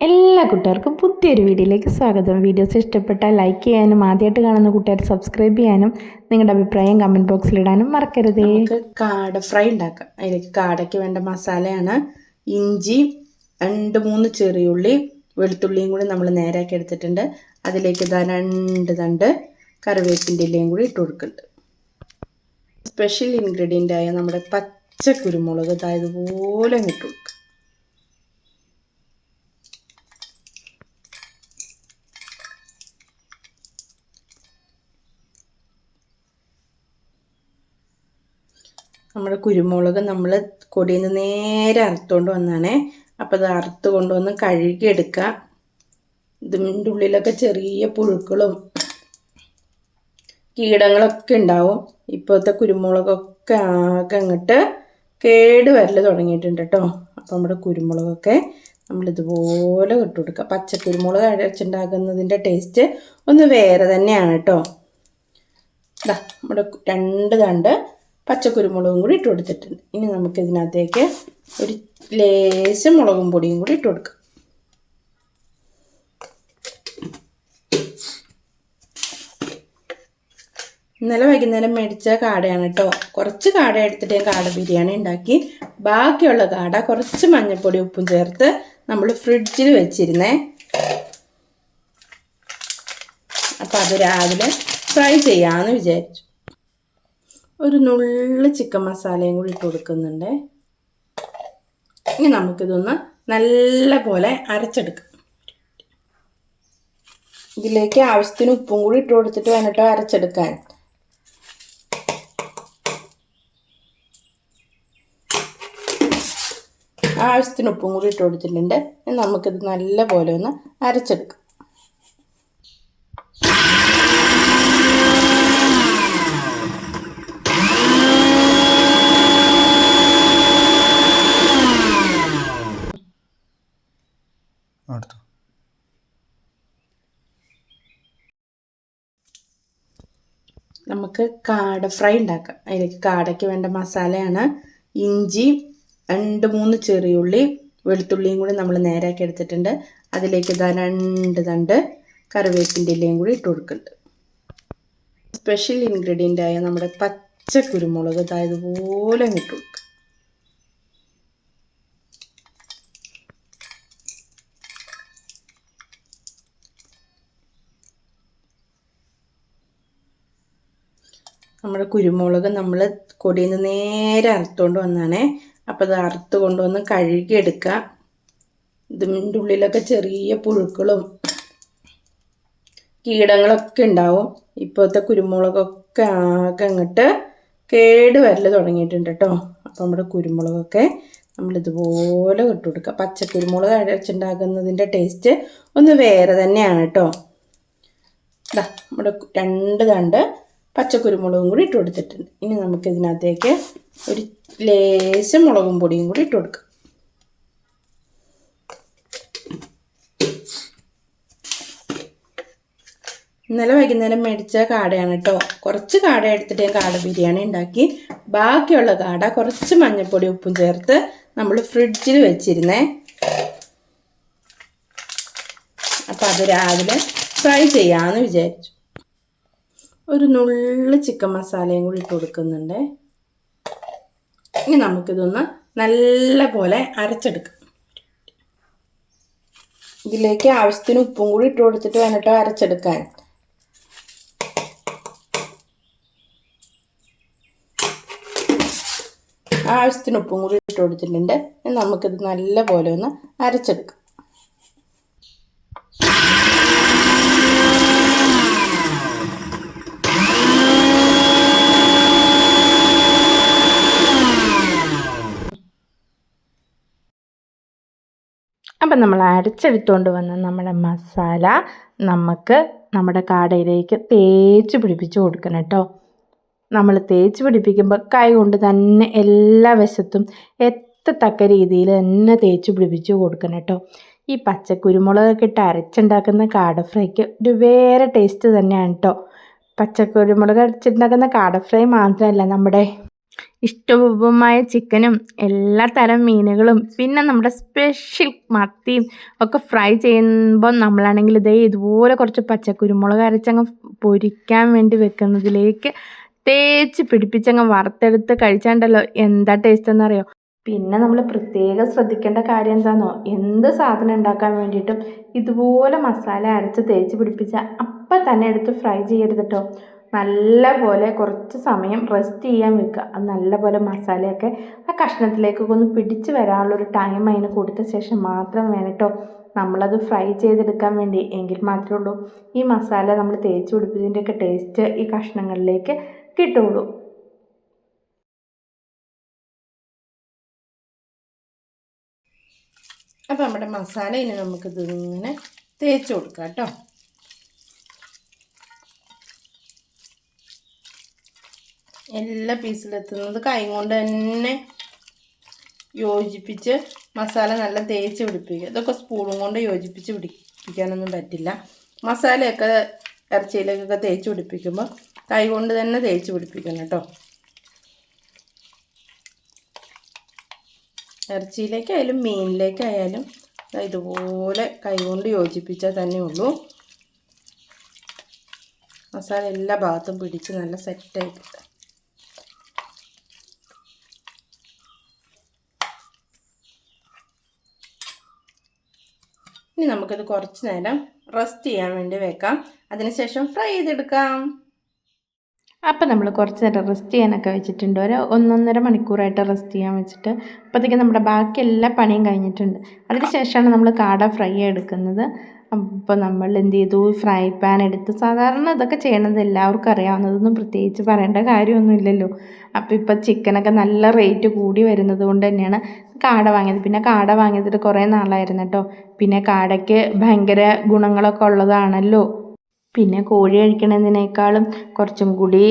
എല്ലാ കൂട്ടുകാർക്കും പുതിയൊരു വീഡിയോയിലേക്ക് സ്വാഗതം. വീഡിയോസ് ഇഷ്ടപ്പെട്ടാൽ ലൈക്ക് ചെയ്യാനും ആദ്യമായിട്ട് കാണുന്ന കൂട്ടുകാർ സബ്സ്ക്രൈബ് ചെയ്യാനും നിങ്ങളുടെ അഭിപ്രായം കമന്റ് ബോക്സിൽ ഇടാനും മറക്കരുത്. നമുക്ക് കാട ഫ്രൈ ഉണ്ടാക്കാം. അതിലേക്ക് കാടയ്ക്ക് വേണ്ട മസാലയാണ് ഇഞ്ചി രണ്ട് മൂന്ന് ചെറിയുള്ളി വെളുത്തുള്ളിയും കൂടി നമ്മൾ നേരാക്കി എടുത്തിട്ടുണ്ട്. അതിലേക്ക് ഇതാ രണ്ട് തണ്ട് കറിവേപ്പിന്റെ ഇലയും കൂടി ഇട്ട് കൊടുക്കുന്നുണ്ട്. സ്പെഷ്യൽ ഇൻഗ്രീഡിയന്റ് ആയ നമ്മുടെ പച്ച കുരുമുളക് ഇതായതുപോലെ ഇട്ട് നമ്മുടെ കുരുമുളക് നമ്മൾ കൊടിയിൽ നിന്ന് നേരെ അറുത്തുകൊണ്ട് വന്നാണേ. അപ്പോൾ അത് അറുത്ത് കൊണ്ടുവന്ന് കഴുകിയെടുക്കുക ഇതിന്റെ ഉള്ളിലൊക്കെ ചെറിയ പുഴുക്കളും കീടങ്ങളൊക്കെ ഉണ്ടാവും. ഇപ്പോഴത്തെ കുരുമുളകൊക്കെ ആകെ അങ്ങോട്ട് കേട് വരൽ തുടങ്ങിയിട്ടുണ്ട് കേട്ടോ അപ്പോൾ നമ്മുടെ കുരുമുളകൊക്കെ നമ്മൾ നമ്മളിതുപോലെ ഇട്ട് കൊടുക്കുക പച്ചക്കുരുമുളക് അരച്ചുണ്ടാക്കുന്നതിന്റെ ടേസ്റ്റ് ഒന്ന് വേറെ തന്നെയാണ് കേട്ടോ ഇതാ നമ്മുടെ രണ്ട് തണ്ട് പച്ചക്കുരുമുളകും കൂടി ഇട്ട് കൊടുത്തിട്ടുണ്ട്. ഇനി നമുക്ക് ഇതിനകത്തേക്ക് ഒരു ലേശം മുളകും പൊടിയും കൂടി ഇട്ട് കൊടുക്കാം. ഇന്നലെ വൈകുന്നേരം മേടിച്ച കാടയാണ് കേട്ടോ. കുറച്ച് കാട എടുത്തിട്ട് ഞാൻ കാട ബിരിയാണി ഉണ്ടാക്കി. ബാക്കിയുള്ള കാട കുറച്ച് മഞ്ഞൾപ്പൊടി ഉപ്പും ചേർത്ത് നമ്മൾ ഫ്രിഡ്ജിൽ വെച്ചിരുന്നേ. അപ്പോൾ അത് രാവിലെ ഫ്രൈ ചെയ്യാമെന്ന് വിചാരിച്ചു. ഒരു നുള്ളി ചിക്കൻ മസാലയും കൂടി ഇട്ട് കൊടുക്കുന്നുണ്ട്. ഇനി നമുക്കിതൊന്ന് നല്ല പോലെ അരച്ചെടുക്കാം. ഇതിലേക്ക് ആവശ്യത്തിന് ഉപ്പും കൂടി ഇട്ട് കൊടുത്തിട്ട് വേണ്ടിട്ടോ അരച്ചെടുക്കാൻ. ആവശ്യത്തിന് ഉപ്പും കൂടി ഇട്ട് കൊടുത്തിട്ടുണ്ട്. നമുക്കിത് നല്ല പോലെ ഒന്ന് അരച്ചെടുക്കാം. അടുത്തു. നമുക്ക് കാട ഫ്രൈ ഉണ്ടാക്കാം. അതിലേക്ക് കാടയ്ക്ക് വേണ്ട മസാലയാണ് ഇഞ്ചി രണ്ട് മൂന്ന് ചെറിയുള്ളി വെളുത്തുള്ളിയും കൂടി നമ്മൾ നേരാക്കി എടുത്തിട്ടുണ്ട്. അതിലേക്ക് ഇതാ രണ്ട് തണ്ട് കറിവേപ്പിന്റെ ഇലയും കൂടി ഇട്ട് കൊടുക്കുന്നുണ്ട്. സ്പെഷ്യൽ ഇൻഗ്രീഡിയന്റായ നമ്മുടെ പച്ച കുരുമുളക് ഇതായതുപോലെ ഇട്ട് കൊടുക്കുക നമ്മുടെ കുരുമുളക് നമ്മൾ കൊടിയിൽ നിന്ന് നേരെ അറുത്തുകൊണ്ട് വന്നാണേ. അപ്പോൾ അത് അറുത്ത് കൊണ്ടുവന്ന് കഴുകിയെടുക്കുക ഇതിന്റെ ഉള്ളിലൊക്കെ ചെറിയ പുഴുക്കളും കീടങ്ങളൊക്കെ ഉണ്ടാവും. ഇപ്പോഴത്തെ കുരുമുളകൊക്കെ ആകെ അങ്ങോട്ട് കേട് വരൽ തുടങ്ങിയിട്ടുണ്ട് കേട്ടോ അപ്പോൾ നമ്മുടെ കുരുമുളകൊക്കെ നമ്മളിതുപോലെ ഇട്ട് കൊടുക്കുക പച്ചക്കുരുമുളക് അരച്ചുണ്ടാക്കുന്നതിന്റെ ടേസ്റ്റ് ഒന്ന് വേറെ തന്നെയാണ് കേട്ടോ ഇതാ നമ്മുടെ രണ്ട് തണ്ട് പച്ചക്കുരുമുളകും കൂടി ഇട്ട് കൊടുത്തിട്ടുണ്ട്. ഇനി നമുക്ക് ഇതിനകത്തേക്ക് ഒരു ലേശം മുളകും പൊടിയും കൂടി ഇട്ട് കൊടുക്കാം. ഇന്നലെ വൈകുന്നേരം മേടിച്ച കാടയാണ് കേട്ടോ. കുറച്ച് കാട എടുത്തിട്ട് ഞാൻ കാട ബിരിയാണി ഉണ്ടാക്കി. ബാക്കിയുള്ള കാട കുറച്ച് മഞ്ഞൾപ്പൊടി ഉപ്പും ചേർത്ത് നമ്മൾ ഫ്രിഡ്ജിൽ വെച്ചിരുന്നേ. അപ്പോൾ അത് രാവിലെ ഫ്രൈ ചെയ്യാമെന്ന് വിചാരിച്ചു. ഒരു നുള്ളു ചിക്കൻ മസാലയും കൂടി ഇട്ട് കൊടുക്കുന്നുണ്ട്. ഇനി നമുക്കിതൊന്ന് നല്ല പോലെ അരച്ചെടുക്കാം. ഇതിലേക്ക് ആവശ്യത്തിന് ഉപ്പും കൂടി ഇട്ട് കൊടുത്തിട്ട് വേണം അരച്ചെടുക്കാൻ. ആവശ്യത്തിന് ഉപ്പും കൂടി ഇട്ട് കൊടുത്തിട്ടുണ്ട്. നമുക്കിത് നല്ല പോലെ ഒന്ന് അരച്ചെടുക്കാം. അപ്പം നമ്മൾ അരച്ചെടുത്തുകൊണ്ട് വന്ന നമ്മുടെ മസാല നമുക്ക് നമ്മുടെ കാടയിലേക്ക് തേച്ച് പിടിപ്പിച്ച് കൊടുക്കണം കേട്ടോ. നമ്മൾ തേച്ച് പിടിപ്പിക്കുമ്പോൾ കൈ കൊണ്ട് തന്നെ എല്ലാ വശത്തും എത്തത്തക്ക രീതിയിൽ തന്നെ തേച്ച് പിടിപ്പിച്ച് കൊടുക്കണം കേട്ടോ. ഈ പച്ചക്കുരുമുളകൊക്കെ ഇട്ട് അരച്ചുണ്ടാക്കുന്ന കാട ഫ്രൈക്ക് ഒരു വേറെ ടേസ്റ്റ് തന്നെയാണ് കേട്ടോ. പച്ചക്കുരുമുളക് അരച്ചിട്ടുണ്ടാക്കുന്ന കാട ഫ്രൈ മാത്രമല്ല നമ്മുടെ ഇഷ്ടവുമായ ചിക്കനും എല്ലാ തരം മീനുകളും പിന്നെ നമ്മുടെ സ്പെഷ്യൽ മത്തിയും ഒക്കെ ഫ്രൈ ചെയ്യുമ്പോൾ നമ്മളാണെങ്കിൽ ഇതേ ഇതുപോലെ കുറച്ച് പച്ചക്കുരുമുളക് അരച്ചങ്ങ് പൊരിക്കാൻ വേണ്ടി വെക്കുന്നതിലേക്ക് തേച്ച് പിടിപ്പിച്ചങ്ങ് വറുത്തെടുത്ത് കഴിച്ചാണ്ടല്ലോ എന്താ ടേസ്റ്റ് എന്നറിയോ? പിന്നെ നമ്മൾ പ്രത്യേകം ശ്രദ്ധിക്കേണ്ട കാര്യം എന്താണെന്നോ എന്ത് സാധനം ഉണ്ടാക്കാൻ വേണ്ടിയിട്ടും ഇതുപോലെ മസാല അരച്ച് തേച്ച് പിടിപ്പിച്ച അപ്പം തന്നെ എടുത്ത് ഫ്രൈ ചെയ്യരുത് കേട്ടോ നല്ലപോലെ കുറച്ച് സമയം റെസ്റ്റ് ചെയ്യാൻ വെക്കുക. അത് നല്ല പോലെ മസാലയൊക്കെ ആ കഷ്ണത്തിലേക്കൊക്കെ ഒന്ന് പിടിച്ച് വരാനുള്ളൊരു ടൈം അതിന് കൊടുത്ത ശേഷം മാത്രം വേണം കേട്ടോ നമ്മളത് ഫ്രൈ ചെയ്തെടുക്കാൻ വേണ്ടി. എങ്കിൽ മാത്രമേ ഉള്ളൂ. ഈ മസാല നമ്മൾ തേച്ച് പിടിപ്പിച്ചതിന്റെയൊക്കെ ടേസ്റ്റ് ഈ കഷ്ണങ്ങളിലേക്ക് കിട്ടുള്ളൂ അപ്പോൾ നമ്മുടെ മസാല ഇനി നമുക്കിതിങ്ങനെ തേച്ച് കൊടുക്കാം കേട്ടോ എല്ലാ പീസിലെത്തുന്നത് കൈ കൊണ്ട് തന്നെ യോജിപ്പിച്ച് മസാല നല്ല തേച്ച് പിടിപ്പിക്കുക. ഇതൊക്കെ സ്പൂണും കൊണ്ട് യോജിപ്പിച്ച് പിടിപ്പിക്കാനൊന്നും പറ്റില്ല. മസാലയൊക്കെ ഇറച്ചിയിലേക്കൊക്കെ തേച്ച് പിടിപ്പിക്കുമ്പോൾ കൈ കൊണ്ട് തന്നെ തേച്ച് പിടിപ്പിക്കണം കേട്ടോ. ഇറച്ചിയിലേക്കായാലും മീനിലേക്കായാലും ഇതുപോലെ കൈകൊണ്ട് യോജിപ്പിച്ചാൽ തന്നെ ഉള്ളൂ. മസാല എല്ലാ ഭാഗത്തും പിടിച്ച് നല്ല സെറ്റായി കിട്ടും. ഇനി നമുക്കിത് കുറച്ച് നേരം റെസ്റ്റ് ചെയ്യാൻ വേണ്ടി വെക്കാം. അതിനുശേഷം ഫ്രൈ ചെയ്തെടുക്കാം. അപ്പം നമ്മൾ കുറച്ച് നേരം റെസ്റ്റ് ചെയ്യാനൊക്കെ വെച്ചിട്ടുണ്ട്. ഒരു ഒന്നൊന്നര മണിക്കൂറായിട്ട് റെസ്റ്റ് ചെയ്യാൻ വെച്ചിട്ട് അപ്പോഴത്തേക്കും നമ്മുടെ ബാക്കി എല്ലാ പണിയും കഴിഞ്ഞിട്ടുണ്ട്. അതിന് ശേഷമാണ് നമ്മൾ കാട ഫ്രൈ എടുക്കുന്നത്. അപ്പോൾ നമ്മൾ എന്ത് ചെയ്തു? ഫ്രൈ പാൻ എടുത്ത് സാധാരണ ഇതൊക്കെ ചെയ്യണത് എല്ലാവർക്കും അറിയാവുന്നതൊന്നും പ്രത്യേകിച്ച് പറയേണ്ട കാര്യമൊന്നുമില്ലല്ലോ അപ്പോൾ ഇപ്പോൾ ചിക്കനൊക്കെ നല്ല റേറ്റ് കൂടി വരുന്നത് കൊണ്ട് തന്നെയാണ് കാട വാങ്ങിയത്. പിന്നെ കാട വാങ്ങിയതിട്ട് കുറേ നാളായിരുന്നു കേട്ടോ. പിന്നെ കാടയ്ക്ക് ഭയങ്കര ഗുണങ്ങളൊക്കെ ഉള്ളതാണല്ലോ. പിന്നെ കോഴി കഴിക്കണതിനേക്കാളും കുറച്ചും കൂടി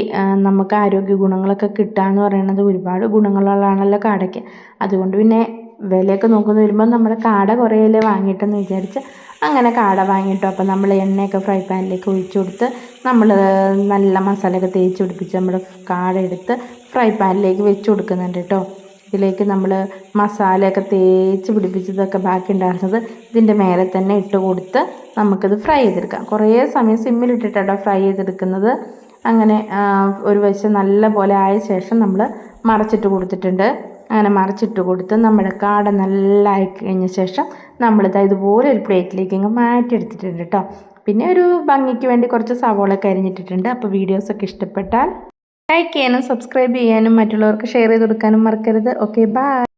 നമുക്ക് ആരോഗ്യ ഗുണങ്ങളൊക്കെ കിട്ടുക എന്ന് പറയുന്നത് ഒരുപാട് ഗുണങ്ങളുള്ളതാണല്ലോ കാടയ്ക്ക്. അതുകൊണ്ട് പിന്നെ വിലയൊക്കെ നോക്കുന്ന വരുമ്പോൾ നമ്മൾ കാട കുറേയല്ലേ വാങ്ങിയിട്ടെന്ന് വിചാരിച്ച് അങ്ങനെ കാട വാങ്ങിയിട്ടു അപ്പോൾ നമ്മൾ എണ്ണയൊക്കെ ഫ്രൈ പാനിലേക്ക് ഒഴിച്ചു കൊടുത്ത് നമ്മൾ നല്ല മസാലയൊക്കെ തേച്ച് പിടിപ്പിച്ച് നമ്മൾ കാട എടുത്ത് ഫ്രൈ പാനിലേക്ക് വെച്ച് കൊടുക്കുന്നുണ്ട് കേട്ടോ ഇതിലേക്ക് നമ്മൾ മസാലയൊക്കെ തേച്ച് പിടിപ്പിച്ചതൊക്കെ ബാക്കി ഉണ്ടായിരുന്നത് ഇതിന്റെ മേലെ തന്നെ ഇട്ട് കൊടുത്ത് നമുക്കിത് ഫ്രൈ ചെയ്തെടുക്കാം. കുറേ സമയം സിമ്മിലിട്ടിട്ടാണ് ഫ്രൈ ചെയ്തെടുക്കുന്നത്. അങ്ങനെ ഒരു വശം നല്ല പോലെ ആയ ശേഷം നമ്മൾ മറച്ചിട്ട് കൊടുത്തിട്ടുണ്ട്. അങ്ങനെ മറച്ചിട്ട് കൊടുത്ത് നമ്മുടെ കാട നല്ല ആയി കഴിഞ്ഞ ശേഷം നമ്മളിത് ഇതുപോലെ ഒരു പ്ലേറ്റിലേക്ക് ഇങ്ങ് മാറ്റിയെടുത്തിട്ടുണ്ട് കേട്ടോ പിന്നെ ഒരു ഭംഗിക്ക് വേണ്ടി കുറച്ച് സവോളൊക്കെ അരിഞ്ഞിട്ടിട്ടുണ്ട് അപ്പോൾ വീഡിയോസൊക്കെ ഇഷ്ടപ്പെട്ടാൽ ലൈക്ക് ചെയ്യാനും സബ്സ്ക്രൈബ് ചെയ്യാനും മറ്റുള്ളവർക്ക് ഷെയർ ചെയ്ത് കൊടുക്കാനും മറക്കരുത്. Okay bye